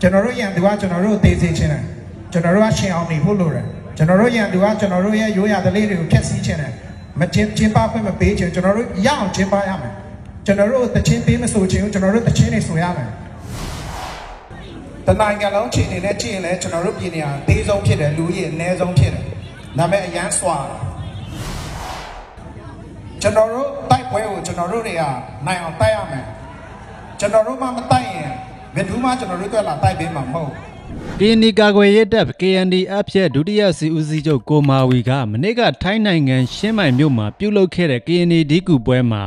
ကျွန်တော်တို့ရန်သူကကျွန်တော်တို့ကိုသိစေချင်တယ်ကျွန်တော်တို့ကရှင်အောင်နေဖို့လိုတယ်ကျွန်တော်တို့ရန်သူကကျွန်တော်တို့ရဲ့ရိုးရာဓလေ့တွေကိုဖျက်ဆီးချင်တယ်မချင်းချင်းပါခွင့်မပေးချင်ကျွန်တော်တို့ရအောင်ချင်းပါရမယ်ကျွန်တော်တို့တချင်းပေးမဆိုချင်ဘူးကျွန်တော်တို့တချင်းနေဆိုရမယ်တနိုင်ငံလုံးချိန်နေနဲ့ကြည့်ရင်လည်းကျွန်တော်တို့ပြည်နေရအသေးဆုံးဖြစ်တယ်လူကြီးအနည်းဆုံးဖြစ်တယ်ဒါပေမဲ့အရန်စွာတယ်ကျွန်တော်တို့တိုက်ပွဲကိုကျွန်တော်တို့တွေကနိုင်အောင်တိုက်ရမယ်ကျွန်တော်တို့မှမတိုက်ရင် ဘယ်သူမှကျွန်တော်တို့အတွက်လာတိုက်ပေးမှာမဟုတ်ကရင်နီကာကွယ်ရေးတပ် KNDF ရဲ့ဒုတိယစီဦးစီးချုပ်ကိုမာဝီကမနေ့ကထိုင်းနိုင်ငံရှင်းမိုင်မြို့မှာပြုလုပ်ခဲ့တဲ့ KND ဒီကူပွဲမှာ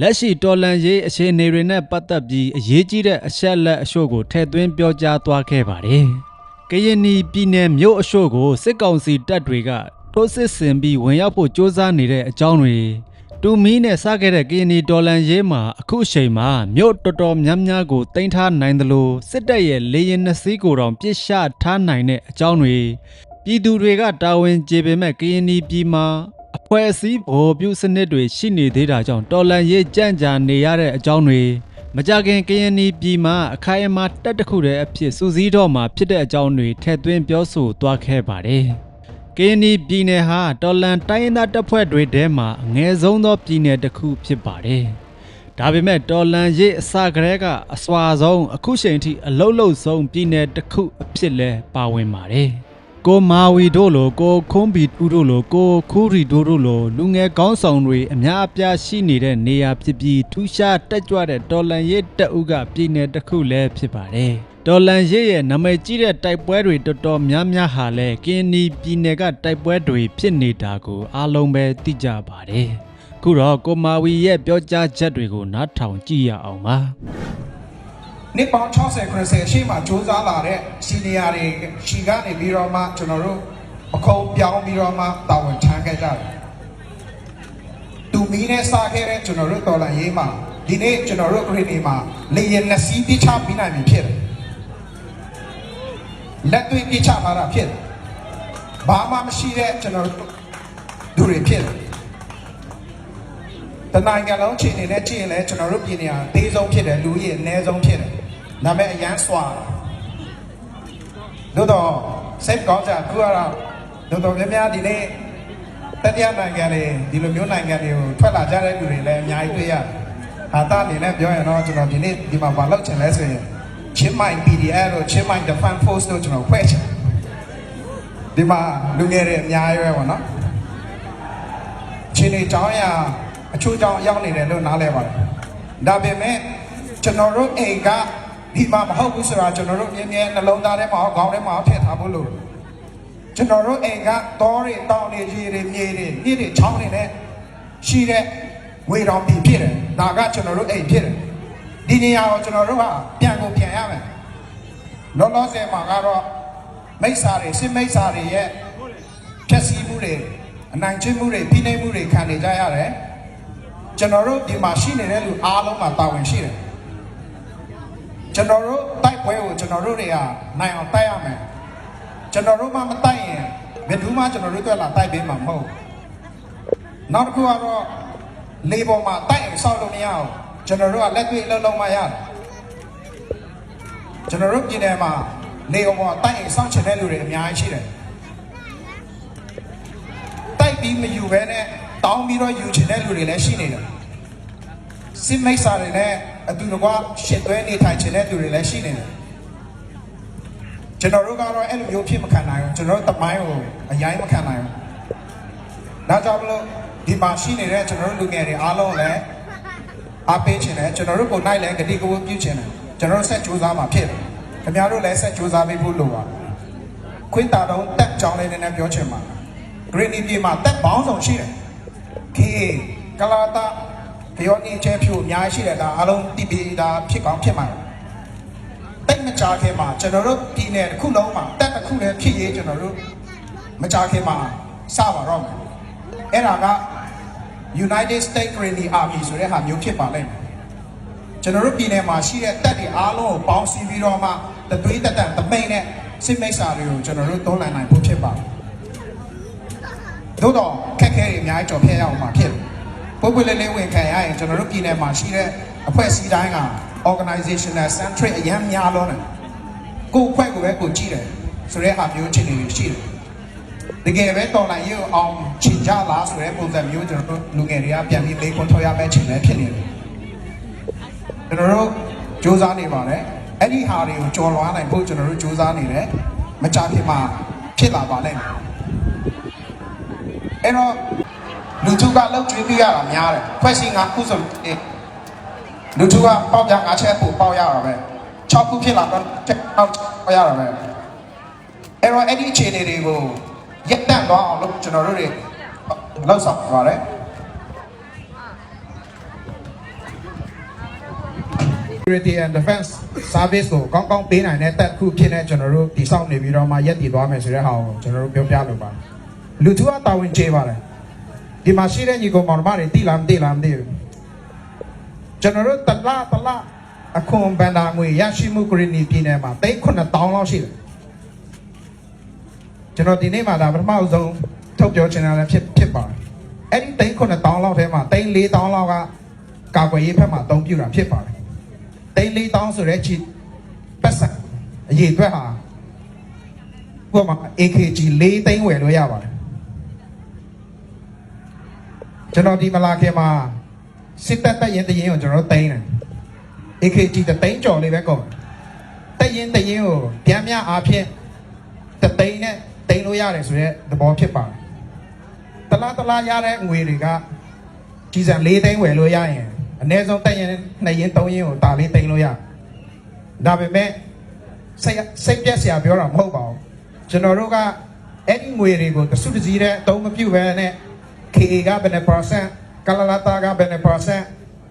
လက်ရှိတော်လန်ရေးအခြေအနေတွေနဲ့ပတ်သက်ပြီးအရေးကြီးတဲ့အချက်အလက်အချို့ကိုထည့်သွင်းပြောကြားသွားခဲ့ပါတယ်။ကရင်နီပြည်နယ်မြို့အချို့ကိုစစ်ကောင်စီတပ်တွေကထိုးစစ်ဆင်ပြီးဝင်ရောက်ဖို့ကြိုးစားနေတဲ့အကြောင်းတွေ တူမီနဲ့စခဲ့တဲ့ကရင်နီဒေါ်လန်ရေးမှာအခုအချိန်မှာမြို့တော်တော်များများကိုတင်ထားနိုင်သလိုစစ်တပ်ရဲ့လေရင်နှစီးကိုတောင်ပြစ်ရှထားနိုင်တဲ့အကြောင်းတွေပြည်သူတွေကတာဝန်ကျေပေမဲ့ကရင်နီပြည်မှာအဖွဲ့အစည်းဗဟိုပြုစနစ်တွေရှိနေသေးတာကြောင့်တော်လန်ရေးကြန့်ကြာနေရတဲ့အကြောင်းတွေမကြခင်ကရင်နီပြည်မှာအခိုင်အမာတက်တစ်ခုတည်းအဖြစ်စူးစီးတော့မှာဖြစ်တဲ့အကြောင်းတွေထည့်သွင်းပြောဆိုသွားခဲ့ပါတယ်။ ကင်းနီပြည်နယ်ဟာတော်လန်တိုင်းရင်းသားတပ်ဖွဲ့တွေထဲမှာအငယ်ဆုံးသောပြည်နယ်တစ်ခုဖြစ်ပါတယ်။ဒါပေမဲ့တော်လန်ရေးအစကတည်းကအစွာဆုံးအခုချိန်ထိအလုံးလုံးဆုံးပြည်နယ်တစ်ခုအဖြစ်လဲပါဝင်ပါတယ်။ကိုမာဝီတို့လိုကိုခွန်ဘီတူတို့လိုကိုခူရီတို့တို့လိုလူငယ်ကောင်းဆောင်တွေအများအပြားရှိနေတဲ့နေရာဖြစ်ပြီးထူးခြားတက်ကြွတဲ့တော်လန်ရေးတပ်ဦးကပြည်နယ်တစ်ခုလည်းဖြစ်ပါတယ်။ ဒေါ်လန်ရဲ့ရဲ့နာမည်ကြီးတဲ့တိုက်ပွဲတွေတော်တော်များများဟာလဲကင်းနီပြည်နယ်ကတိုက်ပွဲတွေဖြစ်နေတာကိုအားလုံးပဲသိကြပါတယ်။ခုတော့ကိုမာဝီရဲ့ပြောကြားချက်တွေကိုနားထောင်ကြည့်ရအောင်ပါနှစ်ပေါင်း60 90ရှေ့မှာစ조사လာတဲ့စီနီယာတွေရှီကနေပြီးတော့မှကျွန်တော်တို့အခုံပြောင်းပြီးတော့မှတာဝန်ထမ်းခဲ့ကြတယ်သူမီးနဲ့စားခဲ့တဲ့ကျွန်တော်တို့တော်လန်ရေးမှာဒီနေ့ကျွန်တော်တို့ဂရိနေမှာလေရင်နှစ်စီးပြချပြီးနိုင်ပြီဖြစ်တယ် လက်တွေ့ပြချလာတာဖြစ်တယ်ဘာမှမရှိတဲ့ကျွန်တော်တို့သူတွေဖြစ်တယ်တနိုင်ငံလုံးချိန်နေနဲ့ကြည့်ရင်လည်းကျွန်တော်တို့ပြည်နေရအသေးဆုံးဖြစ်တယ်လူကြီးအနည်းဆုံးဖြစ်တယ်ဒါပေမဲ့အရန်စွာတယ်တို့တော့စိတ်ကောင်းကြခုကတော့တို့တော့များများဒီနေ့တတိယနိုင်ငံတွေဒီလိုမျိုးနိုင်ငံတွေကိုထွက်လာကြတဲ့လူတွေလည်းအများကြီးတွေ့ရတယ်ဟာတာအနေနဲ့ပြောရင်တော့ကျွန်တော်ဒီနေ့ဒီမှာမလုပ်ချင်လဲဆိုရင် ချင်းမိုင် PDF တို့ချင်းမိုင် Defense Force တို့ကျွန်တော်ဖွဲ့ချင်ဒီမှာလူငယ်တွေအများကြီးပဲပေါ့နော်ချင်းနေကြောင်းရအချို့ကြောင့်ရောက်နေတယ်လို့နားလဲပါတယ်ဒါပေမဲ့ကျွန်တော်တို့အိမ်ကဒီမှာမဟုတ်ဘူးဆိုတာကျွန်တော်တို့မြဲမြဲနှလုံးသားထဲမှာခေါင်းထဲမှာထည့်ထားဖို့လို့ကျွန်တော်တို့အိမ်ကတောတွေတောင်တွေရေတွေမြေတွေမြစ်တွေချောင်းတွေနဲ့ရှိတဲ့ဝေတော်ပြည်ဖြစ်တယ်ဒါကကျွန်တော်တို့အိမ်ဖြစ်တယ် ဒီနေရာကိုကျွန်တော်တို့ကပြန်ကိုပြန်ရမယ်လောလောဆယ်မှာကတော့မိစ္ဆာတွေစစ်မိစ္ဆာတွေရဲ့ဖြက်စီးမှုတွေအနိုင်ကျင့်မှုတွေဖိနှိပ်မှုတွေခံနေကြရတယ်ကျွန်တော်တို့ဒီမှာရှိနေတဲ့လူအားလုံးမှာတာဝန်ရှိတယ်ကျွန်တော်တို့တိုက်ပွဲကိုကျွန်တော်တို့တွေကနိုင်အောင်တိုက်ရမယ်ကျွန်တော်တို့မှမတိုက်ရင်ဘယ်သူမှကျွန်တော်တို့အတွက်လာတိုက်ပေးမှာမဟုတ်နောက်တစ်ခုကတော့လေပေါ်မှာတိုက်ရင်ဆောက်လို့မရအောင် ကျွန်တော်တို့ကလက်တွေ့အလုံးလုံးမှရတယ်ကျွန်တော်တို့ပြည်နယ်မှာလေပေါ်မှာတိုက်ရင်ဆောက်ချင်တဲ့လူတွေအများကြီးရှိတယ်တိုက်ပြီးမယူဘဲနဲ့တောင်းပြီးတော့ယူချင်တဲ့လူတွေလည်းရှိနေတယ်စစ်မိတ်ဆာတွေနဲ့အတူတကွရှစ်သွဲနေထိုင်ချင်တဲ့လူတွေလည်းရှိနေတယ်ကျွန်တော်တို့ကတော့အဲ့လိုမျိုးဖြစ်မခံနိုင်ဘူးကျွန်တော်တို့တမိုင်းကိုအရင်မခံနိုင်ဘူးဒါကြောင့်မလို့ဒီမှာရှိနေတဲ့ကျွန်တော်တို့လူငယ်တွေအားလုံးလည်း အားပေးချင်တယ်ကျွန်တော်တို့ကိုနိုင်လည်းဂတိကဝတ်ပြုချင်တယ်ကျွန်တော်တို့ဆက်ကြိုးစားမှာဖြစ်တယ်ခင်ဗျားတို့လည်းဆက်ကြိုးစားပေးဖို့လိုပါခွင့်တာတော့တက်ကြောင်းလေးနည်းနည်းပြောချင်ပါဂရင်းနီပြည်မှာတက်ပေါင်းဆောင်ရှိတယ်။ခေကလာတာခရောနီချဲဖြူအများကြီးရှိတယ်ဒါအားလုံးတည်ပြီးဒါဖြစ်ကောင်းဖြစ်မှာ။တိတ်မကြခင်မှာကျွန်တော်တို့ပြည်နယ်တစ်ခုလုံးမှာတက်တစ်ခုလည်းဖြစ်ရေးကျွန်တော်တို့မကြခင်မှာစပါတော့မယ်။အဲ့ဒါက United States Green Army ဆိုတဲ့ဟာမျိုးဖြစ်ပါလိမ့်မယ်။ကျွန်တော်တို့ပြည်နယ်မှာရှိတဲ့တက်တွေအားလုံးကိုပေါင်းစည်းပြီးတော့မှတသွေးတက်တန်တမိန်နဲ့စစ်မိတ်ဆာတွေကိုကျွန်တော်တို့သုံးလည်နိုင်ဖို့ဖြစ်ပါတယ်။သို့တော့ခက်ခဲတွေအများကြီးကြော်ဖြတ်ရအောင်မှာဖြစ်တယ်။ပုဂ္ဂိုလ်လေးလေးဝင်ခံရရင်ကျွန်တော်တို့ပြည်နယ်မှာရှိတဲ့အဖွဲ့အစည်းတိုင်းက organizational centric အရန်များလုံးတယ်ကိုယ်ခွက်ကိုပဲကိုကြည့်တယ်ဆိုတဲ့ဟာမျိုးချင်းနေရှိတယ်တကယ်ပဲတော်လိုက်ရအောင်ချင် ကြလားဆိုတဲ့ပုံစံမျိုးကျွန်တော်တို့လူငယ်တွေကပြန်ပြီးမေးခွန်းထုတ်ရမယ့်ချိန်လည်းဖြစ်နေတယ်ကျွန်တော်တို့စူးစမ်းနေပါတယ်အဲ့ဒီဟာတွေကိုကြော်လွှားနိုင်ဖို့ကျွန်တော်တို့စူးစမ်းနေတယ်မကြခင်မှာဖြစ်လာပါလိမ့်မယ်အဲ့တော့လူထုကလှုပ်ကြွေးပြရတာများတယ်ဖွဲ့စည်းငါခုဆိုရင်လူထုကပေါက်ပြငါချက်ပို့ပေါက်ရတာပဲ6ခုဖြစ်လာတော့ချက်ပေါက်ပေါက်ရတာပဲအဲ့တော့အဲ့ဒီအခြေအနေတွေကိုရက်တန့်သွားအောင်လို့ကျွန်တော်တို့တွေ လှုပ်ဆောင်ပါရတယ် security and defense service ကိုကောင်းကောင်းပေးနိုင်တဲ့တက်ခုဖြစ်နေကျွန်တော်တို့တည်ဆောက်နေပြီးတော့မှရက်တည်သွားမယ်ဆိုတဲ့ဟာကိုကျွန်တော်တို့ပြောပြလို့ပါလူထုကတာဝန်ကျေပါတယ်ဒီမှာရှိတဲ့ညီကောင်မောင်နှမတွေတိလားမတိလားမသိဘူးကျွန်တော်တို့တလားတလားအခွန်ဘန်ဒါငွေရရှိမှုကရင်နီပြည်နယ်မှာသိန်း9000လောက်ရှိတယ်ကျွန်တော်ဒီနေ့မှာဒါပထမဆုံး ထုတ်ပြောချင်တာလည်းဖြစ်ဖြစ်ပါတယ်အဲ့ဒီသိန်း9000လောက်ထဲမှာသိန်း4000လောက်ကကာကွယ်ရေးဘက်မှာအသုံးပြုတာဖြစ်ပါတယ်သိန်း4000ဆိုတဲ့ချီပတ်စံအရေးအတွက်ဟာဟိုမှာ AKG 4သိန်းဝယ်လို့ရပါတယ်ကျွန်တော်ဒီမလာခင်မှာစစ်တပ်တက်ရင်တရင်ကိုကျွန်တော်တို့တိုင်းတယ် AKG တသိန်းကျော်လေးပဲကုန်တက်ရင်တရင်ကိုပြန်မြအားဖြင့်တသိန်းနဲ့တိန်လို့ရတယ်ဆိုတဲ့သဘောဖြစ်ပါတယ် တလားတလားရတဲ့ငွေတွေကကြီးစံ၄သိန်းဝယ်လို့ရရင်အနည်းဆုံးတက်ရင်2ရင်3ရင်ကိုတာလေးတိန်လို့ရဒါပေမဲ့စိတ်စိတ်ပြက်စရာပြောတာမဟုတ်ပါဘူးကျွန်တော်တို့ကအဲ့ဒီငွေတွေကိုတစုတစည်းတဲ့အသုံးမပြုဘဲနဲ့ KA ကဘယ်နှ percent ကလလာတာကဘယ်နှ percent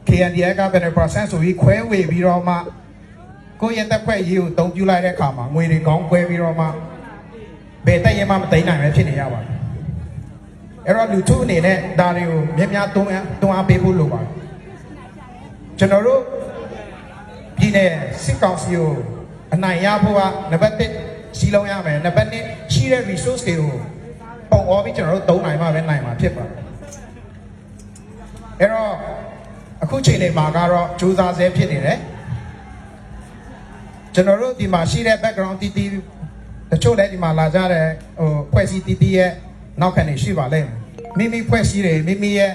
KNDA ကဘယ်နှ percent ဆိုပြီးခွဲဝေပြီးတော့မှကိုယ့်ရဲ့တက်ခွက်ရေးကိုတုံးပြလိုက်တဲ့အခါမှာငွေတွေကောင်းခွဲပြီးတော့မှဘယ်တက်ရင်မှမသိနိုင်ပဲဖြစ်နေရပါတယ် အဲ့တော့လူထုအနေနဲ့ဒါတွေကိုမြင်များတွန်းအားတွန်းအားပေးဖို့လိုပါတယ်ကျွန်တော်တို့ပြည်နယ်စစ်ကောင်စီကိုအနိုင်ရဖို့ကနံပါတ်1စီလုံးရမယ်နံပါတ်2ရှိတဲ့ resource တွေကိုပုံအောပြီးကျွန်တော်တို့သုံးနိုင်မှပဲနိုင်မှာဖြစ်ပါတယ်အဲ့တော့အခုချိန်လေးမှာကတော့စူးစမ်းဆဲဖြစ်နေတယ်ကျွန်တော်တို့ဒီမှာရှိတဲ့ background တီးတီးတချို့လည်းဒီမှာလာကြတဲ့ဟိုဖွဲ့စည်းတီးတီးရဲ့ နောက်ခံနေရှိပါလိမ့်မယ်မိမိဖွဲ့စည်းတယ်မိမိရဲ့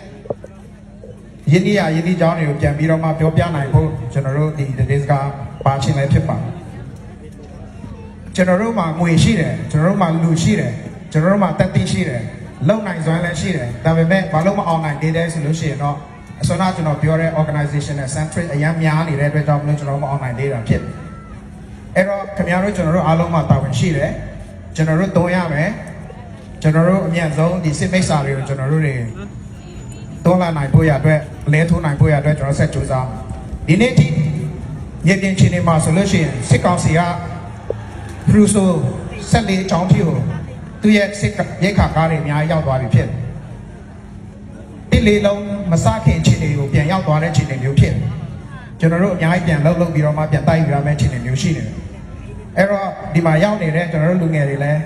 ယင်းဒီယာယင်းဒီကြောင်းတွေကိုပြန်ပြီးတော့မှပြောပြနိုင်ဖို့ကျွန်တော်တို့ဒီ days ကပါချင်းလည်းဖြစ်ပါတယ်ကျွန်တော်တို့မှာငွေရှိတယ်ကျွန်တော်တို့မှာလူရှိတယ်ကျွန်တော်တို့မှာတက်သိရှိတယ်လုံနိုင်စွမ်းလည်းရှိတယ်ဒါပေမဲ့ဘာလို့မအောင်နိုင်သေးတယ်ဆိုလို့ရှိရင်တော့အစောကကျွန်တော်ပြောတဲ့ organization နဲ့ centric အများများနေတဲ့အတွက်ကြောင့်မလို့ကျွန်တော်မအောင်နိုင်သေးတာဖြစ်တယ်အဲ့တော့ခင်ဗျားတို့ကျွန်တော်တို့အားလုံးမှာတာဝန်ရှိတယ်ကျွန်တော်တို့သုံးရမယ် ကျွန်တော်တို့အမြန်ဆုံးဒီစစ်မိတ်စာတွေကိုကျွန်တော်တို့တွေတွန်းလာနိုင်ဖို့ရအတွက်လဲထိုးနိုင်ဖို့ရအတွက်ကျွန်တော်ဆက်ကြိုးစားဒီနေ့ထိမြေပြင်ချင်းနေမှာဆိုလို့ရှိရင်စစ်ကောင်စီကဘရူဆိုဆက်လေးအကြောင်းဖြစ်ကိုသူရဲ့စစ်ရိတ်ခါကားတွေအများကြီးရောက်သွားပြီဖြစ်တယ်။ဒီလေးလုံးမစခင်ခြေတွေကိုပြန်ရောက်သွားတဲ့ခြေတွေမျိုးဖြစ်တယ်။ကျွန်တော်တို့အများကြီးပြန်လှုပ်လှုပ်ပြီးတော့မှပြန်တိုက်ယူရမယ့်ခြေတွေမျိုးရှိနေတယ်။အဲ့တော့ဒီမှာရောက်နေတဲ့ကျွန်တော်တို့လူငယ်တွေလည်း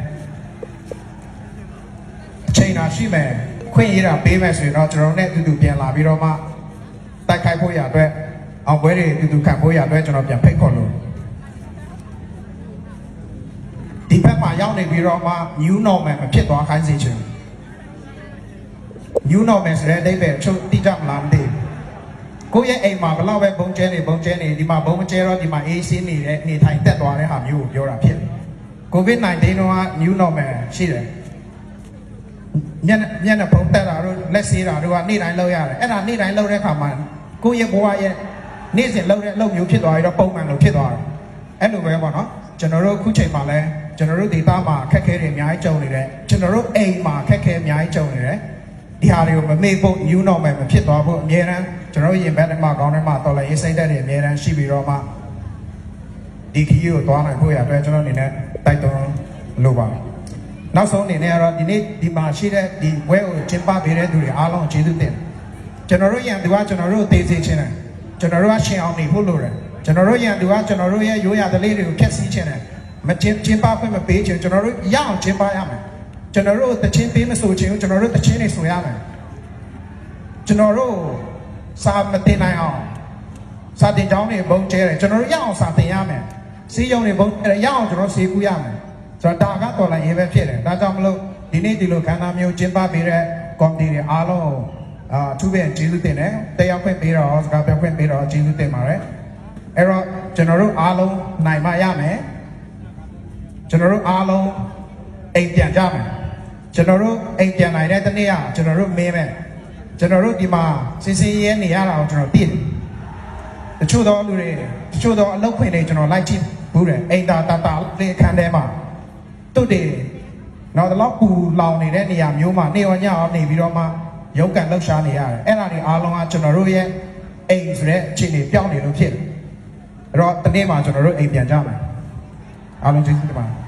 အချိန်သာရှိမယ်ခွင့်ရတာပေးမယ်ဆိုရင်တော့ကျွန်တော်တို့နဲ့အတူတူပြန်လာပြီးတော့မှတိုက်ခိုက်ဖို့ရအတွက်အောင်ပွဲတွေအတူတူခံဖို့ရအတွက်ကျွန်တော်ပြန်ဖိတ်ခေါ်လို့ဒီဘက်မှာရောက်နေပြီးတော့မှ new normal မဖြစ်သွားခိုင်းစေချင် new normal ဆိုတဲ့အဓိပ္ပာယ်အချုပ်တိကျမလားမသိဘူးကိုယ့်ရဲ့အိမ်မှာဘလောက်ပဲဘုံကျဲနေဘုံကျဲနေဒီမှာဘုံမကျဲတော့ဒီမှာအေးဆေးနေတဲ့အနေထိုင်တက်သွားတဲ့ဟာမျိုးကိုပြောတာဖြစ်တယ် COVID-19 တော့က new normal ရှိတယ် မျက်နှာမျက်နှာဖုံးတက်တာတို့လက်ဆေးတာတို့ကနေ့တိုင်းလုပ်ရတယ်အဲ့ဒါနေ့တိုင်းလုပ်တဲ့အခါမှာကိုယ့်ရဲ့ဘဝရဲ့နေ့စဉ်လုပ်တဲ့အလုပ်မျိုးဖြစ်သွားပြီးတော့ပုံမှန်လိုဖြစ်သွားတယ်အဲ့လိုပဲပေါ့နော်ကျွန်တော်တို့အခုချိန်မှာလဲကျွန်တော်တို့ဒေသမှာအခက်အခဲတွေအများကြီးကြုံနေတယ်ကျွန်တော်တို့အိမ်မှာအခက်အခဲအများကြီးကြုံနေတယ်ဒီဟာတွေကိုမမေ့ဖို့ new normal မဖြစ်သွားဖို့အများအားကျွန်တော်တို့ရင်ဘက်ထဲမှာကောင်းထဲမှာတော်လည်းရေးစိတ်သက်တွေအများအားရှိပြီးတော့မှဒီခီးကိုသွားနိုင်ဖို့ရအတွက်ကျွန်တော်အနေနဲ့တိုက်တွန်းလိုပါတယ်။ နောက်ဆုံးအနေနဲ့ကတော့ဒီနေ့ဒီမှာရှိတဲ့ဒီဝဲကိုကျင်းပပေးတဲ့သူတွေအားလုံးကိုကျေးဇူးတင်တယ်။ကျွန်တော်တို့ရန်သူကကျွန်တော်တို့သိစေချင်တယ်။ကျွန်တော်တို့ကရှင်အောင်နေဖို့လိုတယ်။ကျွန်တော်တို့ရန်သူကကျွန်တော်တို့ရဲ့ရိုးရာဓလေ့တွေကိုဖျက်ဆီးချင်တယ်။မကျင်းကျင်းပခွင့်မပေးချင်ကျွန်တော်တို့ရအောင်ကျင်းပရမယ်။ကျွန်တော်တို့တချင်းပေးမဆိုချင်ဘူးကျွန်တော်တို့တချင်းနေဆိုရမယ်။ကျွန်တော်တို့စာမတင်နိုင်အောင်စာတင်ကျောင်းတွေဘုံကျဲတယ်ကျွန်တော်တို့ရအောင်စာတင်ရမယ်စီးရုံတွေဘုံအဲ့ဒါရအောင်ကျွန်တော်စီးကူးရမယ် ဆိုတော့ဒါကတော်လိုင်းရေးပဲဖြစ်တယ်ဒါကြောင့်မလို့ဒီနေ့ဒီလိုခန္ဓာမျိုးကျင်းပပေးတဲ့ကော်မတီတွေအားလုံးကိုအာသူပဲကျေးဇူးတင်တယ်တရားခွင့်ပေးတော့စကားပြောခွင့်ပေးတော့ကျေးဇူးတင်ပါတယ်အဲ့တော့ကျွန်တော်တို့အားလုံးနိုင်မရမယ်ကျွန်တော်တို့အားလုံးအိမ်ပြန်ကြမယ်ကျွန်တော်တို့အိမ်ပြန်နိုင်တဲ့တနေ့ကကျွန်တော်တို့မင်းမယ်ကျွန်တော်တို့ဒီမှာစင်စင်ရဲနေရတာကိုကျွန်တော်သိတယ်တချို့သောလူတွေတချို့သောအလုပ်ခွင်တွေကျွန်တော်လိုက်ကြည့်ဘူးတယ်အိမ်သာတာတာလေးအခန်းထဲမှာ တုတ်တယ်နောက်တော့ပူလောင်နေတဲ့နေရာမျိုးမှာနေဝညအောင်နေပြီးတော့မှရုပ်ကန်လှုပ်ရှားနေရတယ်အဲ့ဒါတွေအားလုံးကကျွန်တော်တို့ရဲ့အိမ်ဆိုတဲ့အခြေအနေပြောင်းနေလို့ဖြစ်တယ်အဲ့တော့တနေ့မှာကျွန်တော်တို့အိမ်ပြန်ကြမယ်အားလုံးကျေးဇူးတင်ပါတယ်